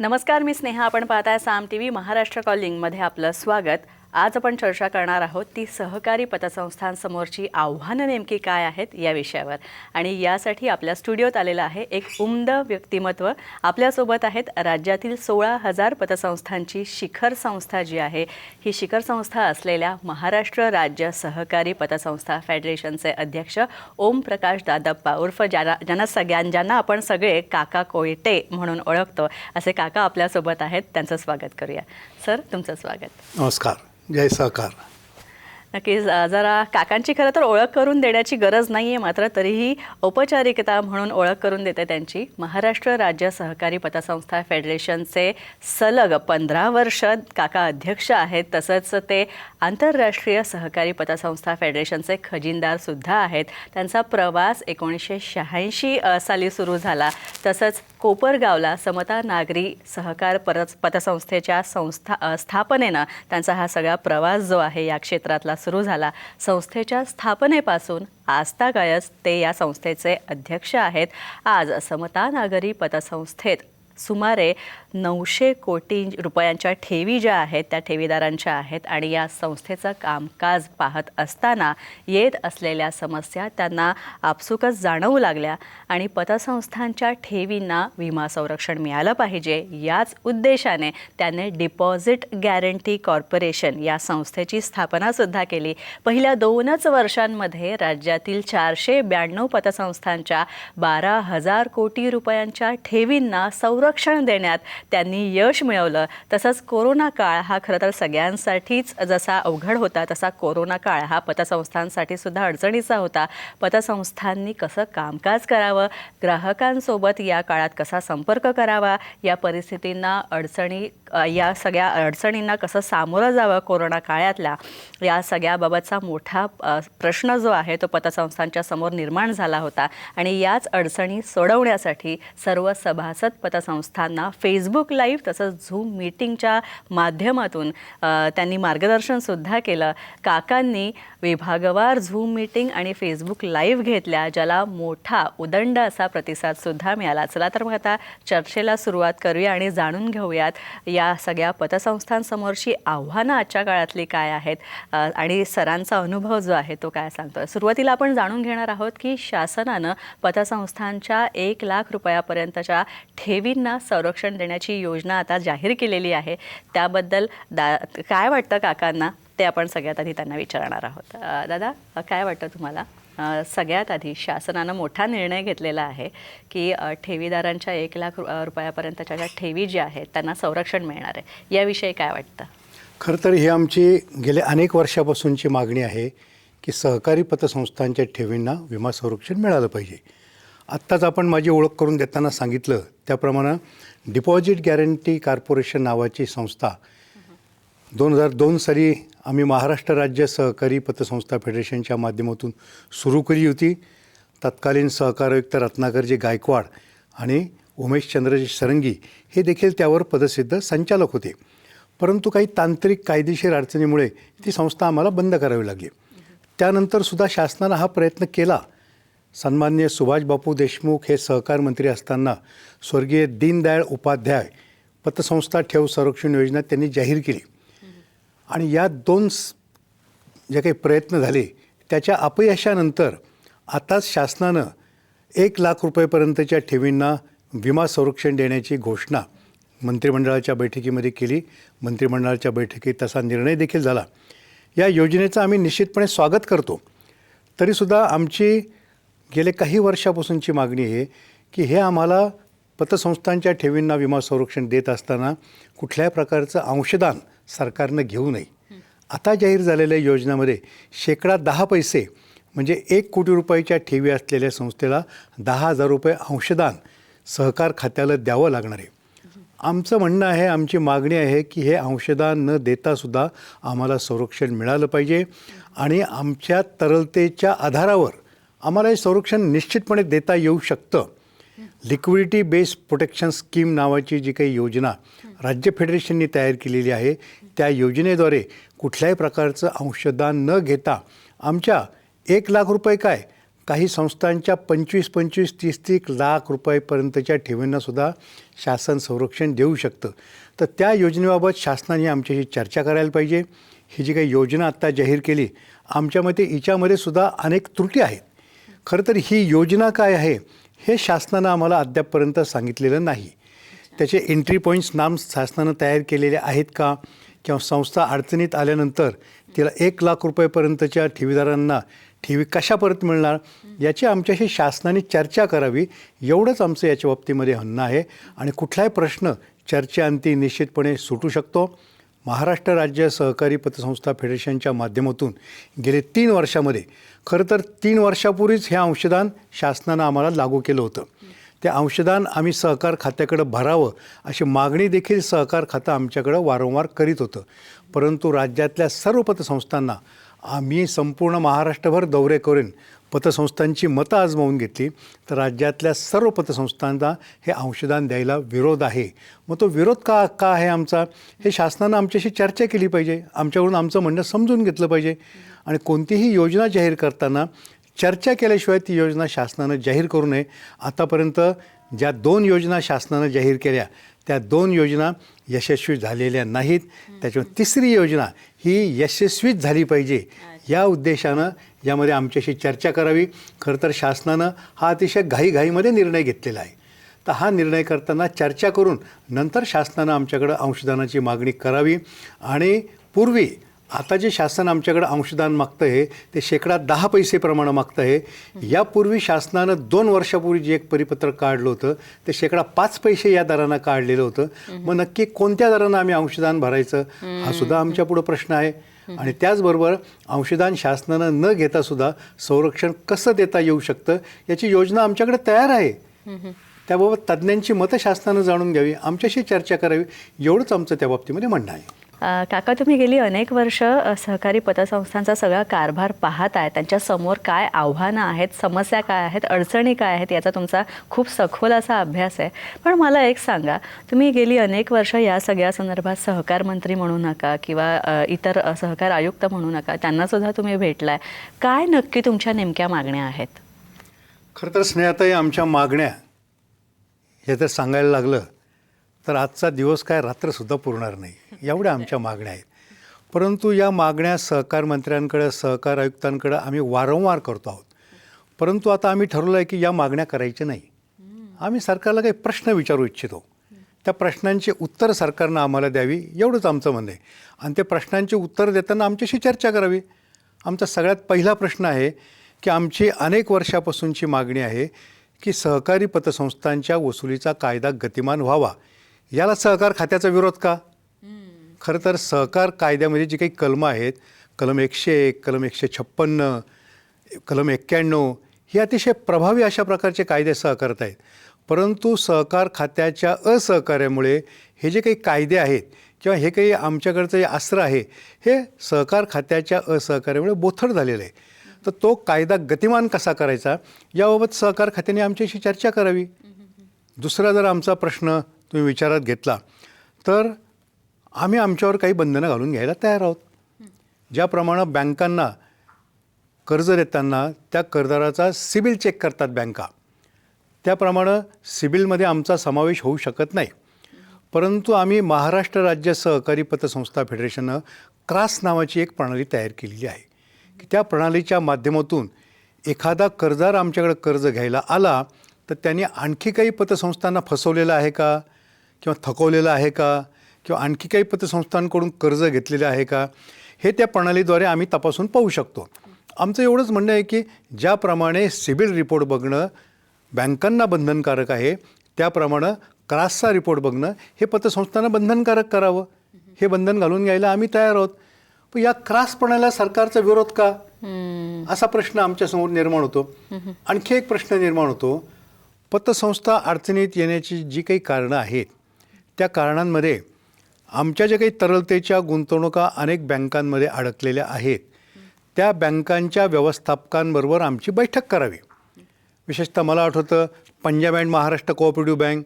नमस्कार मी स्नेहा. आपण पाहताय साम टी व्ही महाराष्ट्र कॉलिंगमध्ये आपलं स्वागत. आज आपण चर्चा करणार आहोत ती सहकारी पतसंस्थांसमोरची आव्हानं नेमकी काय आहेत या विषयावर. आणि यासाठी आपल्या स्टुडिओत आलेलं आहे एक उमद व्यक्तिमत्व. आपल्यासोबत आहेत राज्यातील सोळा हजार पतसंस्थांची शिखर संस्था जी आहे ही शिखर संस्था असलेल्या महाराष्ट्र राज्य सहकारी पतसंस्था फेडरेशनचे अध्यक्ष ओम प्रकाश दादप्पा उर्फ ज्यांना ज्यांना सगळ्यां ज्यांना आपण सगळे काका कोयटे म्हणून ओळखतो असे काका आपल्यासोबत आहेत त्यांचं स्वागत करूया. सर तुमचं स्वागत. नमस्कार. जय सहकार नक्कीच जरा काकांची खरं तर ओळख करून देण्याची गरज नाही आहे मात्र तरीही औपचारिकता म्हणून ओळख करून देते त्यांची. महाराष्ट्र राज्य सहकारी पतसंस्था फेडरेशनचे सलग पंधरा वर्ष काका अध्यक्ष आहेत. तसंच ते आंतरराष्ट्रीय सहकारी पतसंस्था फेडरेशनचे खजिनदारसुद्धा आहेत. त्यांचा प्रवास एकोणीसशे शहाऐंशी साली सुरू झाला. तसंच कोपरगावला समता नागरी सहकार परत पतसंस्थेच्या संस्था स्थापनेनं त्यांचा हा सगळा प्रवास जो आहे या क्षेत्रातला सुरू झाला. संस्थेच्या स्थापनेपासून आजतागायच ते या संस्थेचे अध्यक्ष आहेत. आज समता नागरी पतसंस्थेत सुमारे नऊशे कोटी रुपयांच्या ठेवी ज्या आहेत त्या ठेवीदारांच्या आहेत आणि या संस्थेचं कामकाज पाहत असताना येत असलेल्या समस्या त्यांना आपसुकच जाणवू लागल्या आणि पतसंस्थांच्या ठेवींना विमा संरक्षण मिळालं पाहिजे याच उद्देशाने त्याने डिपॉझिट गॅरंटी कॉर्पोरेशन या संस्थेची स्थापनासुद्धा केली. पहिल्या दोनच वर्षांमध्ये राज्यातील चारशे ब्याण्णव पतसंस्थांच्या बारा हजार कोटी रुपयांच्या ठेवींना संरक्षण देण्यात त्यांनी यश मिळवलं. तसंच कोरोना काळ हा खरं तर सगळ्यांसाठीच जसा अवघड होता तसा कोरोना काळ हा पतसंस्थांसाठी सुद्धा अडचणीचा होता. पतसंस्थांनी कसं कामकाज करावं ग्राहकांसोबत या काळात कसा संपर्क करावा या परिस्थितींना अडचणी या सगळ्या अडचणींना कसं सामोरं जावं कोरोना काळातल्या या सगळ्याबाबतचा मोठा प्रश्न जो आहे तो पतसंस्थांच्या समोर निर्माण झाला होता. आणि याच अडचणी सोडवण्यासाठी सर्व सभासद पतसंस्थांना फेसबुक लाईव्ह तसंच झूम मीटिंगच्या माध्यमातून त्यांनी मार्गदर्शनसुद्धा केलं. काकांनी विभागवार झूम मीटिंग आणि फेसबुक लाईव्ह घेतल्या ज्याला मोठा उदंड असा प्रतिसादसुद्धा मिळाला. चला तर मग आता चर्चेला सुरुवात करूया आणि जाणून घेऊयात या सगळ्या पतसंस्थांसमोरची आव्हानं आजच्या काळातली काय आहेत आणि सरांचा अनुभव जो आहे तो काय सांगतो सुरुवातीला आपण जाणून घेणार आहोत की शासनानं पतसंस्थांच्या एक लाख रुपयापर्यंतच्या ठेवींना संरक्षण देण्याची योजना आता जाहीर केलेली आहे. त्याबद्दल दा काय वाटतं काकांना? ते आपण सगळ्यात आधी त्यांना विचारणार आहोत. दादा काय वाटतं तुम्हाला? सगळ्यात आधी शासनानं मोठा निर्णय घेतलेला आहे की ठेवीदारांच्या एक लाख रु- रुपयापर्यंतच्या ज्या ठेवी ज्या आहेत त्यांना संरक्षण मिळणार आहे. याविषयी काय वाटतं? खरं तर ही आमची गेल्या अनेक वर्षापासूनची मागणी आहे की सहकारी पतसंस्थांच्या ठेवींना विमा संरक्षण मिळालं पाहिजे. आत्ताच आपण माझी ओळख करून देताना सांगितलं त्याप्रमाणे डिपॉझिट गॅरंटी कॉर्पोरेशन नावाची संस्था दोन हजार दोन साली आम्ही महाराष्ट्र राज्य सहकारी पतसंस्था फेडरेशनच्या माध्यमातून सुरू केली होती. तत्कालीन सहकार आयुक्त रत्नाकरजी गायकवाड आणि उमेश चंद्रजी सरंगी हे देखील त्यावर पदसिद्ध संचालक होते. परंतु काही तांत्रिक कायदेशीर अडचणीमुळे ती संस्था आम्हाला बंद करावी लागली. त्यानंतरसुद्धा शासनानं हा प्रयत्न केला. सन्मान्य सुभाषबापू देशमुख हे सहकार मंत्री असताना स्वर्गीय दीनदयाळ उपाध्याय पतसंस्था ठेव संरक्षण योजना त्यांनी जाहीर केली. आणि या दोन जे काही प्रयत्न झाले त्याच्या अपयशानंतर आताच शासनानं एक लाख रुपयेपर्यंतच्या ठेवींना विमा संरक्षण देण्याची घोषणा मंत्रिमंडळाच्या बैठकीमध्ये केली. मंत्रिमंडळाच्या बैठकीत तसा निर्णय देखील झाला. या योजनेचं आम्ही निश्चितपणे स्वागत करतो. तरीसुद्धा आमची गेले काही वर्षापासूनची मागणी आहे की हे आम्हाला पतसंस्थांच्या ठेवींना विमा संरक्षण देत असताना कुठल्याही प्रकारचं अंशदान सरकारनं घेऊ नये. आता जाहीर झालेल्या योजनेमध्ये शेकडा दहा पैसे म्हणजे एक कोटी रुपयाच्या ठेवी असलेल्या संस्थेला दहा हजार रुपये अंशदान सहकार खात्याला द्यावं लागणार आहे. आमचं म्हणणं आहे आमची मागणी आहे की हे अंशदान न देतासुद्धा आम्हाला संरक्षण मिळालं पाहिजे आणि आमच्या तरलतेच्या आधारावर आम्हाला हे संरक्षण निश्चितपणे देता येऊ शकतं. लिक्विडिटी बेस्ड प्रोटेक्शन स्कीम नावाची जी काही योजना राज्य फेडरेशननी तयार केलेली आहे त्या योजनेद्वारे कुठल्याही प्रकारचं अंशदान न घेता आमच्या एक लाख रुपये काय काही संस्थांच्या पंचवीस पंचवीस तीस तीस लाख रुपयेपर्यंतच्या ठेवींनासुद्धा शासन संरक्षण देऊ शकतं. तर त्या योजनेबाबत शासनाने आमच्याशी चर्चा करायला पाहिजे. ही जी काही योजना आत्ता जाहीर केली आमच्या मते हिच्यामध्ये सुद्धा अनेक त्रुटी आहेत. खरं तर ही योजना काय आहे हे शासनानं आम्हाला अद्यापपर्यंत सांगितलेलं नाही. त्याचे एंट्री पॉईंट्स नाम शासनानं तयार केलेले आहेत का? किंवा संस्था अडचणीत आल्यानंतर तिला एक लाख रुपयेपर्यंतच्या ठेवीदारांना ठेवी कशा परत मिळणार याची आमच्याशी शासनाने चर्चा करावी एवढंच आमचं याच्या बाबतीमध्ये म्हणणं आहे. आणि कुठलाही प्रश्न चर्चेअंती निश्चितपणे सुटू शकतो. महाराष्ट्र राज्य सहकारी पतसंस्था फेडरेशनच्या माध्यमातून गेले तीन वर्षामध्ये खरं तर तीन वर्षापूर्वीच हे अंशदान शासनानं आम्हाला लागू केलं होतं. ते अंशदान आम्ही सहकार खात्याकडं भरावं अशी मागणी देखील सहकार खातं आमच्याकडं वारंवार करीत होतं. परंतु राज्यातल्या सर्व पतसंस्थांना आम्ही संपूर्ण महाराष्ट्रभर दौरे करून पतसंस्थांची मतं आजमावून घेतली तर राज्यातल्या सर्व पतसंस्थांना हे अंशदान द्यायला विरोध आहे. मग तो विरोध का का आहे आमचा? हे शासनानं आमच्याशी चर्चा केली पाहिजे. आमच्याकडून आमचं म्हणणं समजून घेतलं पाहिजे. आणि कोणतीही योजना जाहीर करताना चर्चा केल्याशिवाय ती योजना शासनानं जाहीर करू नये. आतापर्यंत ज्या दोन योजना शासनानं जाहीर केल्या त्या दोन योजना यशस्वी झालेल्या नाहीत. त्याच्यामुळे तिसरी योजना ही यशस्वीच झाली पाहिजे. या उद्देशानं यामध्ये आमच्याशी चर्चा करावी. खरं तर शासनानं हा अतिशय घाईघाईमध्ये निर्णय घेतलेला आहे. तर हा निर्णय करताना चर्चा करून नंतर शासनानं आमच्याकडं अंशदानाची मागणी करावी. आणि पूर्वी आता जे शासन आमच्याकडं अंशदान मागतं आहे ते शेकडा दहा पैसेप्रमाणे मागतं आहे यापूर्वी शासनानं दोन वर्षापूर्वी जे एक परिपत्रक काढलं होतं ते शेकडा पाच पैसे या दरानं काढलेलं होतं. मग नक्की कोणत्या दरानं आम्ही अंशदान भरायचं? हा सुद्धा आमच्यापुढं प्रश्न आहे. आणि त्याचबरोबर अंशदान शासनानं न घेता सुद्धा संरक्षण कसं देता येऊ शकतं याची योजना आमच्याकडे तयार आहे. त्याबाबत तज्ज्ञांची मतं शासनानं जाणून घ्यावी आमच्याशी चर्चा करावी एवढंच आमचं त्या बाबतीमध्ये म्हणणं आहे. काका तुम्ही गेली अनेक वर्ष सहकारी पतसंस्थांचा सगळा कारभार पाहत आहे त्यांच्यासमोर काय आव्हानं आहेत समस्या काय आहेत अडचणी काय आहेत याचा तुमचा खूप सखोल असा अभ्यास आहे. पण मला एक सांगा तुम्ही गेली अनेक वर्ष या सगळ्या संदर्भात सहकार मंत्री म्हणू नका किंवा इतर सहकार आयुक्त म्हणू नका त्यांना सुद्धा तुम्ही भेटलाय. काय नक्की तुमच्या नेमक्या मागण्या आहेत? खरं तर स्नेहाताई आमच्या मागण्या हे तर सांगायला लागलं. तर आजचा दिवस काय रात्रसुद्धा पुरणार नाही. एवढ्या आमच्या मागण्या आहेत. परंतु या मागण्या सहकार मंत्र्यांकडं सहकार आयुक्तांकडं आम्ही वारंवार करतो आहोत. परंतु आता आम्ही ठरवलं आहे की या मागण्या करायच्या नाही. आम्ही सरकारला काही प्रश्न विचारू इच्छितो. त्या प्रश्नांची उत्तर सरकारनं आम्हाला द्यावी एवढंच आमचं म्हणणं आहे. आणि त्या प्रश्नांची उत्तर देताना आमच्याशी चर्चा करावी. आमचा सगळ्यात पहिला प्रश्न आहे की आमची अनेक वर्षापासूनची मागणी आहे की सहकारी पतसंस्थांच्या वसुलीचा कायदा गतिमान व्हावा. याला सहकार खात्याचा विरोध का? खरं तर सहकार कायद्यामध्ये जी काही कलमं आहेत कलम एकशे एक कलम एकशे छप्पन्न कलम एक्क्याण्णव ही अतिशय प्रभावी अशा प्रकारचे कायदे सहकारत आहेत. परंतु सहकार खात्याच्या असहकार्यामुळे हे जे काही कायदे आहेत किंवा हे काही आमच्याकडचं जे अस्त्र आहे हे सहकार खात्याच्या असहकार्यामुळे बोथट झालेलं आहे. तर तो कायदा गतिमान कसा करायचा? याबाबत सहकार खात्याने आमच्याशी चर्चा करावी. दुसरा जर आमचा प्रश्न तुम्ही विचारात घेतला तर आम्ही आमच्यावर काही बंधनं घालून घ्यायला तयार आहोत. ज्याप्रमाणे बँकांना कर्ज देताना त्या कर्जदाराचा सिबिल चेक करतात बँका. त्याप्रमाणे सिबिलमध्ये आमचा समावेश होऊ शकत नाही. परंतु आम्ही महाराष्ट्र राज्य सहकारी पतसंस्था फेडरेशननं क्रास नावाची एक प्रणाली तयार केलेली आहे की त्या प्रणालीच्या माध्यमातून एखादा कर्जदार आमच्याकडे कर्ज घ्यायला आला तर त्यांनी आणखी काही पतसंस्थांना फसवलेलं आहे का? किंवा थकवलेलं आहे का? किंवा आणखी काही पतसंस्थांकडून कर्ज घेतलेलं आहे का? हे त्या प्रणालीद्वारे आम्ही तपासून पाहू शकतो. आमचं एवढंच म्हणणं आहे की ज्याप्रमाणे सिबिल रिपोर्ट बघणं बँकांना बंधनकारक आहे त्याप्रमाणे क्रासचा रिपोर्ट बघणं हे पतसंस्थांना बंधनकारक करावं. हे बंधन घालून घ्यायला आम्ही तयार आहोत. पण या क्रासपणाला सरकारचा विरोध का? असा प्रश्न आमच्यासमोर निर्माण होतो. आणखी एक प्रश्न निर्माण होतो. पतसंस्था अडचणीत येण्याची जी काही कारणं आहेत त्या कारणांमध्ये आमच्या ज्या काही तरलतेच्या गुंतवणुका अनेक बँकांमध्ये अडकलेल्या आहेत त्या बँकांच्या व्यवस्थापकांबरोबर आमची बैठक करावी. विशेषतः मला आठवतं Punjab and Maharashtra cooperative bank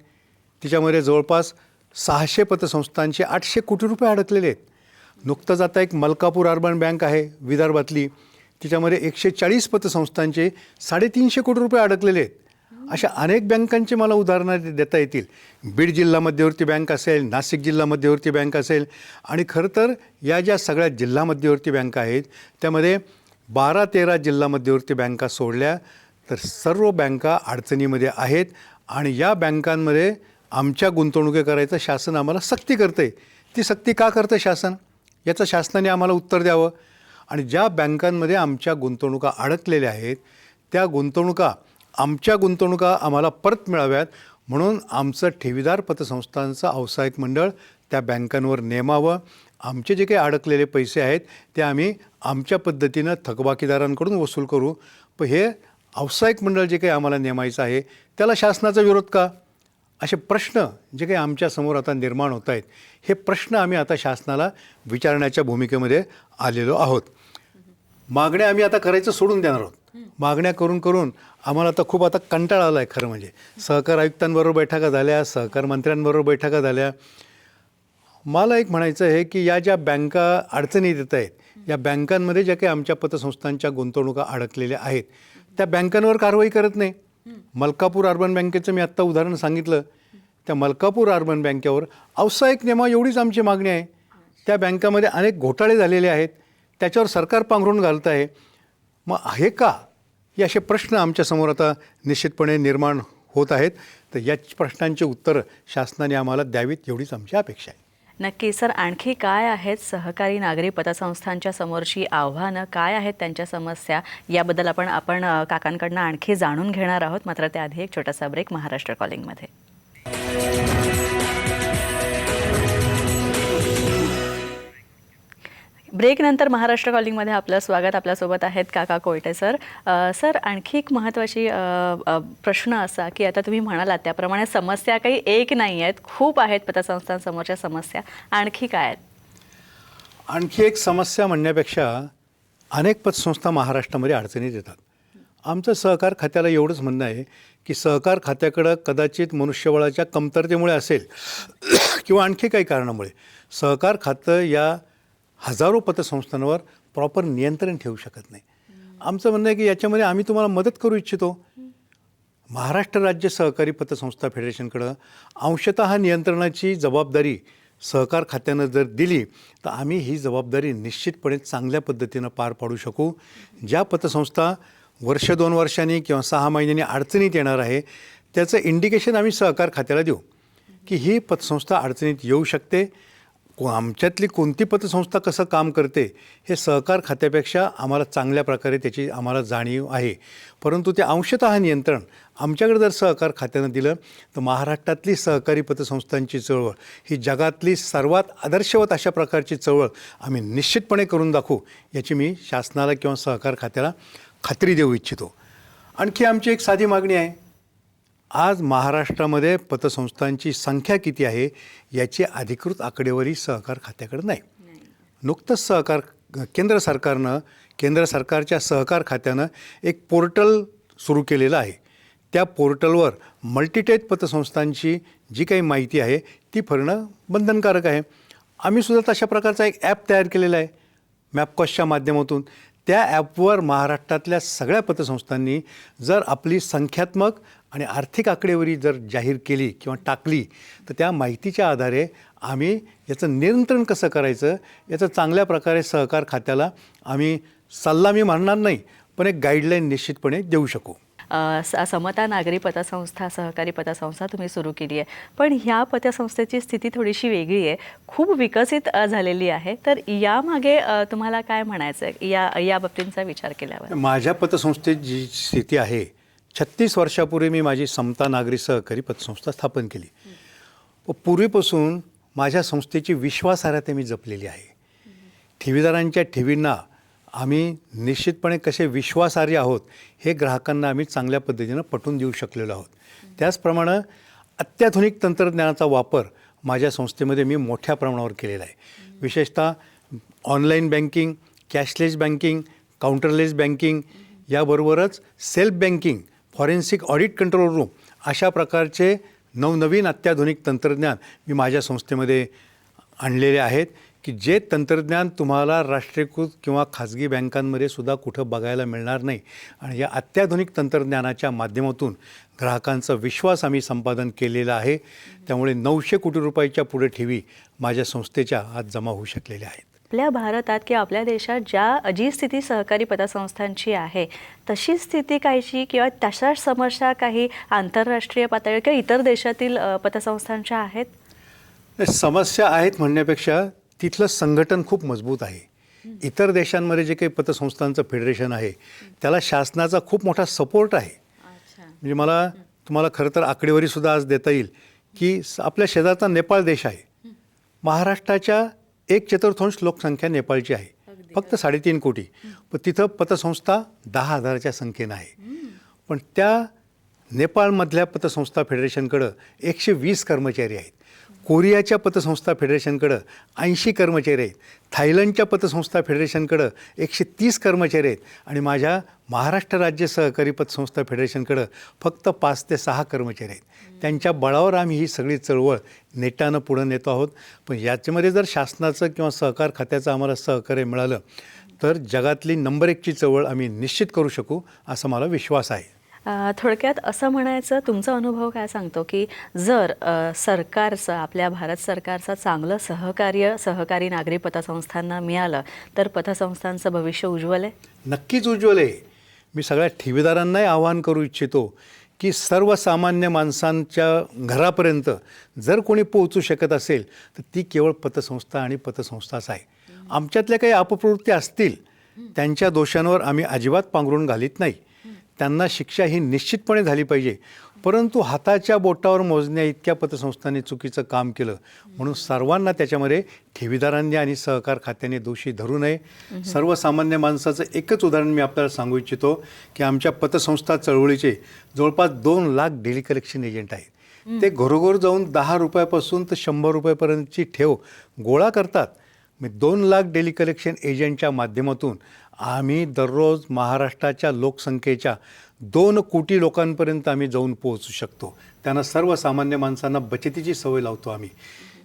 तिच्यामध्ये जवळपास सहाशे पतसंस्थांचे आठशे कोटी रुपये अडकलेले आहेत. नुकतंच आता एक मलकापूर अर्बन बँक आहे विदर्भातली तिच्यामध्ये एकशे चाळीस पतसंस्थांचे साडेतीनशे कोटी रुपये अडकलेले आहेत. अशा अनेक बँकांची मला उदाहरणं देता येतील. बीड जिल्हा मध्यवर्ती बँक असेल नाशिक जिल्हा मध्यवर्ती बँक असेल आणि खरं तर या ज्या सगळ्या जिल्हा मध्यवर्ती बँका आहेत त्यामध्ये बारा तेरा जिल्हा मध्यवर्ती बँका सोडल्या तर सर्व बँका अडचणीमध्ये आहेत आणि या बँकांमध्ये आमच्या गुंतवणुकी करायचं शासन आम्हाला सक्ती करतं आहे ती सक्ती का करतं शासन? याचं शासनाने आम्हाला उत्तर द्यावं. आणि ज्या बँकांमध्ये आमच्या गुंतवणुका अडकलेल्या आहेत त्या गुंतवणुका आमच्या गुंतवणुका आम्हाला परत मिळाव्यात म्हणून आमचं ठेवीदार पतसंस्थांचं व्यावसायिक मंडळ त्या बँकांवर नेमावं. आमचे जे काही अडकलेले पैसे आहेत ते आम्ही आमच्या पद्धतीनं थकबाकीदारांकडून वसूल करू. पण हे व्यावसायिक मंडळ जे काही आम्हाला नेमायचं आहे त्याला शासनाचा विरोध का? असे प्रश्न जे काही आमच्यासमोर आता निर्माण होत आहेत हे प्रश्न आम्ही आता शासनाला विचारण्याच्या भूमिकेमध्ये आलेलो आहोत. मागण्या आम्ही आता करायचं सोडून देणार आहोत. मागण्या करून करून आम्हाला आता खूप आता कंटाळा आला आहे खरं म्हणजे. सहकार आयुक्तांबरोबर बैठका झाल्या सहकार मंत्र्यांबरोबर बैठका झाल्या. मला एक म्हणायचं आहे की या ज्या बँका अडचणीत येत आहेत या बँकांमध्ये ज्या काही आमच्या पतसंस्थांच्या गुंतवणुका अडकलेल्या आहेत त्या बँकांवर कारवाई करत नाही. मलकापूर अर्बन बँकेचं मी आत्ता उदाहरण सांगितलं. त्या मलकापूर अर्बन बँकेवर व्यावसायिक नियमा एवढीच आमची मागणी आहे. त्या बँकामध्ये अनेक घोटाळे झालेले आहेत. त्याच्यावर सरकार पांघरून घालत आहे. मग आहे का? हे असे प्रश्न आमच्यासमोर आता निश्चितपणे निर्माण होत आहेत. तर या प्रश्नांची उत्तरं शासनाने आम्हाला द्यावीत एवढीच आमची अपेक्षा आहे. नक्की. सर आणखी काय आहेत सहकारी नागरी पतसंस्थांच्या समोरची आव्हानं? काय आहेत त्यांच्या समस्या? याबद्दल आपण आपण काकांकडनं आणखी जाणून घेणार आहोत. मात्र त्याआधी एक छोटासा ब्रेक महाराष्ट्र कॉलिंगमध्ये. ब्रेकनंतर महाराष्ट्र कॉलिंगमध्ये आपलं स्वागत आपल्यासोबत आहेत काका कोयटे सर. सर आणखी एक महत्त्वाची प्रश्न असा की आता तुम्ही म्हणालात त्याप्रमाणे समस्या काही एक नाही आहेत खूप आहेत पतसंस्थांसमोरच्या समस्या. आणखी काय आहेत? आणखी एक समस्या म्हणण्यापेक्षा अनेक पतसंस्था महाराष्ट्रामध्ये अडचणीत येतात. आमचं सहकार खात्याला एवढंच म्हणणं आहे की सहकार खात्याकडं कदाचित मनुष्यबळाच्या कमतरतेमुळे असेल किंवा आणखी काही कारणामुळे सहकार खातं या हजारो पतसंस्थांवर प्रॉपर नियंत्रण ठेवू शकत नाही. आमचं म्हणणं आहे की याच्यामध्ये आम्ही तुम्हाला मदत करू इच्छितो. महाराष्ट्र राज्य सहकारी पतसंस्था फेडरेशनकडं अंशतः नियंत्रणाची जबाबदारी सहकार खात्यानं जर दिली तर आम्ही ही जबाबदारी निश्चितपणे चांगल्या पद्धतीनं पार पाडू शकू. ज्या पतसंस्था वर्ष दोन वर्षांनी किंवा सहा महिन्यांनी अडचणीत येणार आहे त्याचं इंडिकेशन आम्ही सहकार खात्याला देऊ की ही पतसंस्था अडचणीत येऊ शकते. को आमच्यातली कोणती पतसंस्था कसं काम करते हे सहकार खात्यापेक्षा आम्हाला चांगल्या प्रकारे त्याची आम्हाला जाणीव आहे. परंतु ते अंशतः नियंत्रण आमच्याकडे जर सहकार खात्यानं दिलं तर महाराष्ट्रातली सहकारी पतसंस्थांची चळवळ ही जगातली सर्वात आदर्शवत अशा प्रकारची चळवळ आम्ही निश्चितपणे करून दाखवू याची मी शासनाला किंवा सहकार खात्याला खात्री देऊ इच्छितो. आणखी आमची एक साधी मागणी आहे. आज महाराष्ट्रामध्ये पतसंस्थांची संख्या किती आहे याची अधिकृत आकडेवारी सहकार खात्याकडे नाही. नुकतंच सहकार केंद्र सरकारनं केंद्र सरकारच्या सहकार खात्यानं एक पोर्टल सुरू केलेलं आहे. त्या पोर्टलवर मल्टीटेट पतसंस्थांची जी काही माहिती आहे ती भरणं बंधनकारक आहे. आम्ही सुद्धा तशा प्रकारचा एक ॲप तयार केलेला आहे मॅपकॉसच्या माध्यमातून. त्या ॲपवर महाराष्ट्रातल्या सगळ्या पतसंस्थांनी जर आपली संख्यात्मक आणि आर्थिक आकडेवारी जर जाहीर केली किंवा टाकली तर त्या माहितीच्या आधारे आम्ही याचं नियंत्रण कसं करायचं याचं चांगल्या प्रकारे सहकार खात्याला आम्ही सल्ला मी म्हणणार नाही पण एक गाईडलाईन निश्चितपणे देऊ शकू. समता नागरी पतसंस्था सहकारी पतसंस्था तुम्ही सुरू केली आहे. पण ह्या पतसंस्थेची स्थिती थोडीशी वेगळी आहे. खूप विकसित झालेली आहे. तर यामागे तुम्हाला काय म्हणायचं आहे या या बाबतींचा विचार केल्यावर. माझ्या पतसंस्थेत जी स्थिती आहे छत्तीस वर्षापूर्वी मी माझी समता नागरी सहकारी पतसंस्था स्थापन केली. व पूर्वीपासून माझ्या संस्थेची विश्वासार्हता मी जपलेली आहे. ठेवीदारांच्या ठेवींना आम्ही निश्चितपणे कसे विश्वासार्ह आहोत हे ग्राहकांना आम्ही चांगल्या पद्धतीनं पटवून देऊ शकलेलो आहोत. त्याचप्रमाणे अत्याधुनिक तंत्रज्ञानाचा वापर माझ्या संस्थेमध्ये मी मोठ्या प्रमाणावर केलेला आहे. विशेषतः online banking cashless banking counterless banking याबरोबरच self banking forensic audit control room अशा प्रकारचे नवनवीन अत्याधुनिक तंत्रज्ञान मी माझ्या संस्थेमध्ये आणलेले आहेत की जे तंत्रज्ञान तुम्हाला राष्ट्रीयकृत किंवा खाजगी बँकांमध्ये सुद्धा कुठं बघायला मिळणार नाही. आणि या अत्याधुनिक तंत्रज्ञानाच्या माध्यमातून ग्राहकांचा विश्वास आम्ही संपादन केलेला आहे. त्यामुळे नऊशे कोटी रुपयाच्या पुढे ठेवी माझ्या संस्थेच्या आज जमा होऊ शकलेल्या आहेत. आपल्या भारतात किंवा आपल्या देशात ज्या जी स्थिती सहकारी पतसंस्थांची आहे तशी स्थिती काहीची किंवा तशाच समस्या काही आंतरराष्ट्रीय पातळीवर किंवा इतर देशातील पतसंस्थांच्या आहेत? समस्या आहेत म्हणण्यापेक्षा तिथलं संघटन खूप मजबूत आहे. इतर देशांमध्ये जे काही पतसंस्थांचं फेडरेशन आहे त्याला शासनाचा खूप मोठा सपोर्ट आहे. म्हणजे मला तुम्हाला खरं तर आकडेवारीसुद्धा आज देता येईल की आपल्या शेजारचा नेपाळ देश आहे. महाराष्ट्राच्या एक चतुर्थांश लोकसंख्या नेपाळची आहे. फक्त साडेतीन कोटी. पण तिथं पतसंस्था दहा हजाराच्या संख्येनं आहे. पण त्या नेपाळमधल्या पतसंस्था फेडरेशनकडं एकशे वीस कर्मचारी आहेत. कोरियाच्या पतसंस्था फेडरेशनकडं ऐंशी कर्मचारी आहेत. थायलंडच्या पतसंस्था फेडरेशनकडं एकशे तीस कर्मचारी आहेत. आणि माझ्या महाराष्ट्र राज्य सहकारी पतसंस्था फेडरेशनकडं फक्त पाच ते सहा कर्मचारी आहेत. त्यांच्या बळावर आम्ही ही सगळी चळवळ नेटानं पुढं नेतो आहोत. पण याच्यामध्ये जर शासनाचं किंवा सहकार खात्याचं आम्हाला सहकार्य मिळालं तर जगातली नंबर एकची चळवळ आम्ही निश्चित करू शकू असा मला विश्वास आहे. थोडक्यात असं म्हणायचं तुमचा अनुभव काय सांगतो की जर सरकारचं आपल्या भारत सरकारचं चांगलं सहकार्य सहकारी नागरी पतसंस्थांना मिळालं तर पतसंस्थांचं भविष्य उज्ज्वल आहे? नक्कीच उज्ज्वल आहे. मी सगळ्या ठेवीदारांनाही आवाहन करू इच्छितो की सर्वसामान्य माणसांच्या घरापर्यंत जर कोणी पोहोचू शकत असेल तर ती केवळ पतसंस्था आणि पतसंस्थाच आहे. आमच्यातल्या काही अपप्रवृत्ती असतील त्यांच्या दोषांवर आम्ही अजिबात पांघरून घालीत नाही. त्यांना शिक्षा ही निश्चितपणे झाली पाहिजे. परंतु हाताच्या बोटावर मोजण्या इतक्या पतसंस्थांनी चुकीचं काम केलं. म्हणून सर्वांना त्याच्यामध्ये ठेवीदारांनी आणि सहकार खात्याने दोषी धरू नये. सर्वसामान्य माणसाचं एकच उदाहरण मी आपल्याला सांगू इच्छितो की आमच्या पतसंस्था चळवळीचे जवळपास दोन लाख डेली कलेक्शन एजंट आहेत. ते घरोघर जाऊन दहा रुपयापासून तर शंभर रुपयापर्यंतची ठेव गोळा करतात. मी दोन लाख डेली कलेक्शन एजंटच्या माध्यमातून आम्ही दररोज महाराष्ट्राच्या लोकसंख्येच्या दोन कोटी लोकांपर्यंत आम्ही जाऊन पोहोचू शकतो. त्यांना सर्वसामान्य माणसांना बचतीची सवय लावतो आम्ही.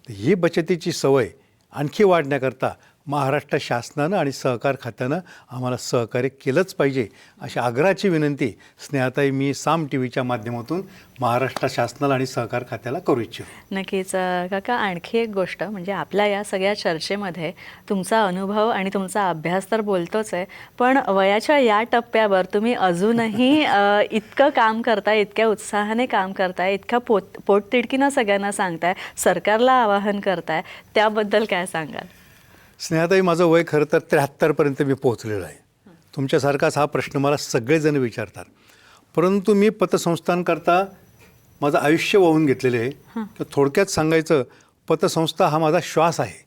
ही बचतीची सवय आणखी वाढण्याकरता महाराष्ट्र शासनानं आणि सहकार खात्यानं आम्हाला सहकार्य केलंच पाहिजे अशी आग्रहाची विनंती स्नेहाताई मी साम टी व्हीच्या माध्यमातून महाराष्ट्र शासनाला आणि सहकार खात्याला करू इच्छितो. नक्कीच काका आणखी एक गोष्ट म्हणजे आपल्या या सगळ्या चर्चेमध्ये तुमचा अनुभव आणि तुमचा अभ्यास तर बोलतोच आहे पण वयाच्या या टप्प्यावर तुम्ही अजूनही इतकं काम करताय इतक्या उत्साहाने काम करताय इतक्या पोट पोटतिडकीनं सगळ्यांना सांगताय सरकारला आवाहन करताय त्याबद्दल काय सांगाल? स्नेहाताई माझं वय खरं तर त्र्याहत्तरपर्यंत मी पोहोचलेलो आहे. तुमच्यासारखाच हा प्रश्न मला सगळेजण विचारतात. परंतु मी पतसंस्थांकरता माझं आयुष्य वाहून घेतलेलं आहे. तर थोडक्यात सांगायचं पतसंस्था हा माझा श्वास आहे.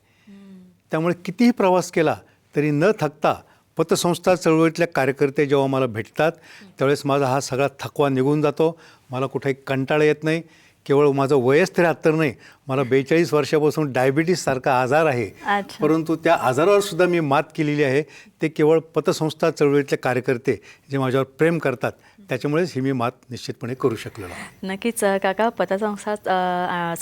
त्यामुळे कितीही प्रवास केला तरी न थकता पतसंस्था चळवळीतल्या कार्यकर्ते जेव्हा मला भेटतात त्यावेळेस माझा हा सगळा थकवा निघून जातो. मला कुठेही कंटाळा येत नाही. केवळ माझं वयच त्र्याहत्तर नाही मला बेचाळीस वर्षापासून डायबिटीससारखा आजार आहे. परंतु त्या आजारावर सुद्धा मी मात केलेली आहे. ते केवळ पतसंस्था चळवळीतले कार्यकर्ते जे माझ्यावर प्रेम करतात त्याच्यामुळेच ही मी मात निश्चितपणे करू शकलेलो आहे. नक्कीच काका पतसंस्था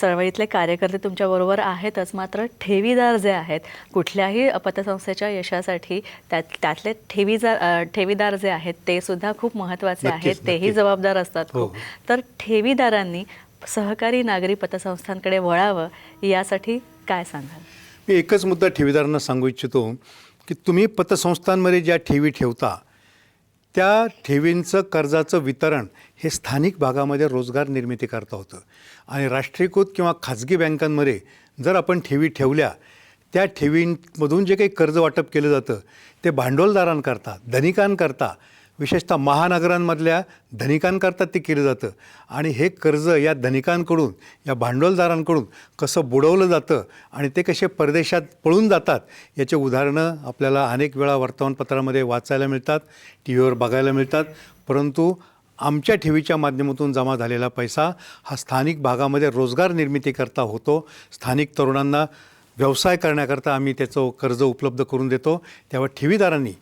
चळवळीतले कार्यकर्ते तुमच्याबरोबर आहेतच. मात्र ठेवीदार जे आहेत कुठल्याही पतसंस्थेच्या यशासाठी त्यात त्यातले ठेवीदार ठेवीदार जे आहेत ते सुद्धा खूप महत्त्वाचे आहेत. तेही. जबाबदार असतात हो, खूप. तर ठेवीदारांनी सहकारी नागरी पतसंस्थांकडे वळावं यासाठी काय सांगाल? मी एकच मुद्दा ठेवीदारांना सांगू इच्छितो की तुम्ही पतसंस्थांमध्ये ज्या ठेवी ठेवता त्या ठेवींचं कर्जाचं वितरण हे स्थानिक भागामध्ये रोजगार निर्मिती करता होतं. आणि राष्ट्रीयकृत किंवा खाजगी बँकांमध्ये जर आपण ठेवी ठेवल्या त्या ठेवींमधून जे काही कर्ज वाटप केलं जातं ते भांडवलदारांकरता धनिकांकरता विशेषतः महानगरांमधल्या धनिकांकरता ते केलं जातं. आणि हे कर्ज या धनिकांकडून या भांडवलदारांकडून कसं बुडवलं जातं आणि ते कसे परदेशात पळून जातात याचे उदाहरणं आपल्याला अनेक वेळा वर्तमानपत्रामध्ये वाचायला मिळतात टी व्हीवर बघायला मिळतात. परंतु आमच्या ठेवीच्या माध्यमातून जमा झालेला पैसा हा स्थानिक भागामध्ये रोजगार निर्मितीकरता होतो. स्थानिक तरुणांना व्यवसाय करण्याकरता आम्ही त्याचं कर्ज उपलब्ध करून देतो. तेव्हा ठेवीदारांनी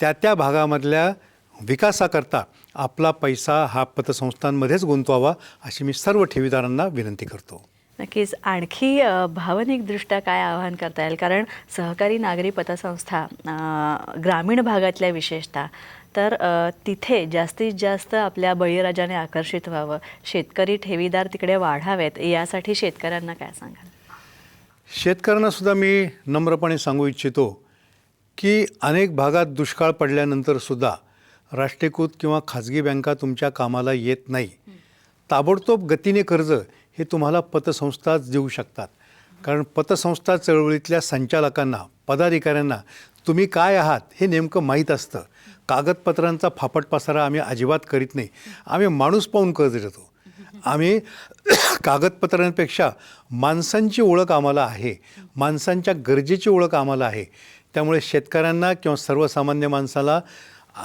त्या त्या भागामधल्या विकासाकरता आपला पैसा हा पतसंस्थांमध्येच गुंतवावा अशी मी सर्व ठेवीदारांना विनंती करतो. नक्कीच. आणखी भावनिकदृष्ट्या काय आवाहन करता येईल? कारण सहकारी नागरी पतसंस्था ग्रामीण भागातल्या विशेषतः तर तिथे जास्तीत जास्त आपल्या बळीराजाने आकर्षित व्हावं शेतकरी ठेवीदार तिकडे वाढावेत यासाठी शेतकऱ्यांना काय सांगाल? शेतकऱ्यांना सुद्धा मी नम्रपणे सांगू इच्छितो की अनेक भागात दुष्काळ पडल्यानंतर सुद्धा राष्ट्रीयकृत किंवा खाजगी बँका तुमच्या कामाला येत नाही. ताबडतोब गतीने कर्ज हे तुम्हाला पतसंस्थाच देऊ शकतात. कारण पतसंस्था चळवळीतल्या संचालकांना पदाधिकाऱ्यांना तुम्ही काय आहात हे नेमकं माहीत असतं. कागदपत्रांचा फापट पसारा आम्ही अजिबात करीत नाही. आम्ही माणूस पाहून कर्ज देतो. आम्ही कागदपत्रांपेक्षा माणसांची ओळख आम्हाला आहे. माणसांच्या गरजेची ओळख आम्हाला आहे. त्यामुळे शेतकऱ्यांना किंवा सर्वसामान्य माणसाला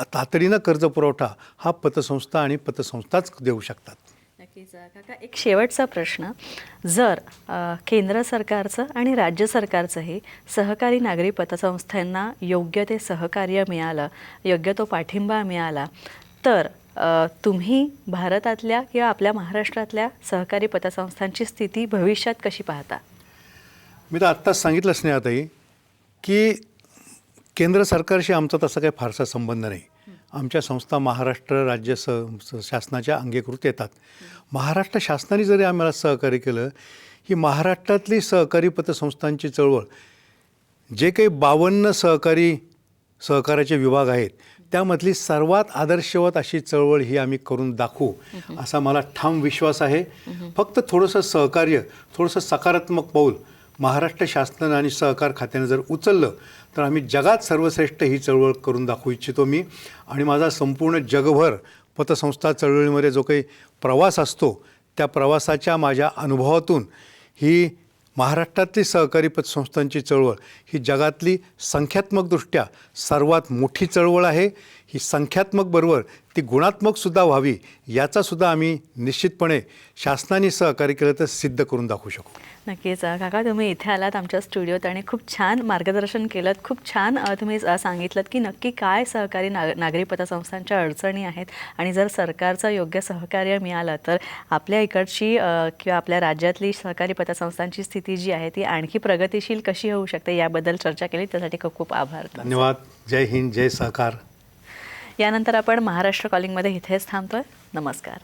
तातडीनं कर्ज पुरवठा हा पतसंस्था आणि पतसंस्थाच देऊ शकतात. नक्कीच काका एक शेवटचा प्रश्न. जर अ, केंद्र सरकारचं आणि राज्य सरकारचंही सहकारी नागरी पतसंस्थांना योग्य ते सहकार्य मिळालं योग्य तो पाठिंबा मिळाला तर अ, तुम्ही भारतातल्या किंवा आपल्या महाराष्ट्रातल्या सहकारी पतसंस्थांची स्थिती भविष्यात कशी पाहता? मी तर आत्ताच सांगितलं स्नेहाताई की केंद्र सरकारशी आमचा तसा काही फारसा संबंध नाही. आमच्या संस्था महाराष्ट्र राज्य स स- शासनाच्या अंगीकृत येतात. महाराष्ट्र शासनाने जरी आम्हाला सहकार्य केलं ही महाराष्ट्रातली सहकारी पतसंस्थांची चळवळ जे काही बावन्न सहकारी सहकार्याचे विभाग आहेत त्यामधली सर्वात आदर्शवत अशी चळवळ ही आम्ही करून दाखवू असा मला ठाम विश्वास आहे. फक्त थोडंसं सहकार्य थोडंसं सकारात्मक पाऊल महाराष्ट्र शासनानं आणि सहकार खात्यानं जर उचललं तर आम्ही जगात सर्वश्रेष्ठ ही चळवळ करून दाखवू इच्छितो मी. आणि माझा संपूर्ण जगभर पतसंस्था चळवळीमध्ये जो काही प्रवास असतो त्या प्रवासाच्या माझ्या अनुभवातून ही महाराष्ट्रातली सहकारी पतसंस्थांची चळवळ ही जगातली संख्यात्मकदृष्ट्या सर्वात मोठी चळवळ आहे. ही संख्यात्मक बरोबर ती गुणात्मकसुद्धा व्हावी याचासुद्धा आम्ही निश्चितपणे शासनाने सहकार्य केलं तर सिद्ध करून दाखवू शकू. नक्कीच. काका तुम्ही इथे आलात आमच्या स्टुडिओत आणि खूप छान मार्गदर्शन केलं खूप छान तुम्ही सांगितलं की नक्की काय सहकारी नाग नागरी पतसंस्थांच्या अडचणी आहेत आणि जर सरकारचं योग्य सहकार्य मिळालं तर आपल्या इकडची किंवा आपल्या राज्यातली सहकारी पतसंस्थांची स्थिती जी आहे ती आणखी प्रगतिशील कशी होऊ शकते याबद्दल चर्चा केली. त्यासाठी खूप खूप आभार. धन्यवाद. जय हिंद जय सहकार. यानंतर आपण महाराष्ट्र कॉलिंगमध्ये इथेच थांबतोय. नमस्कार.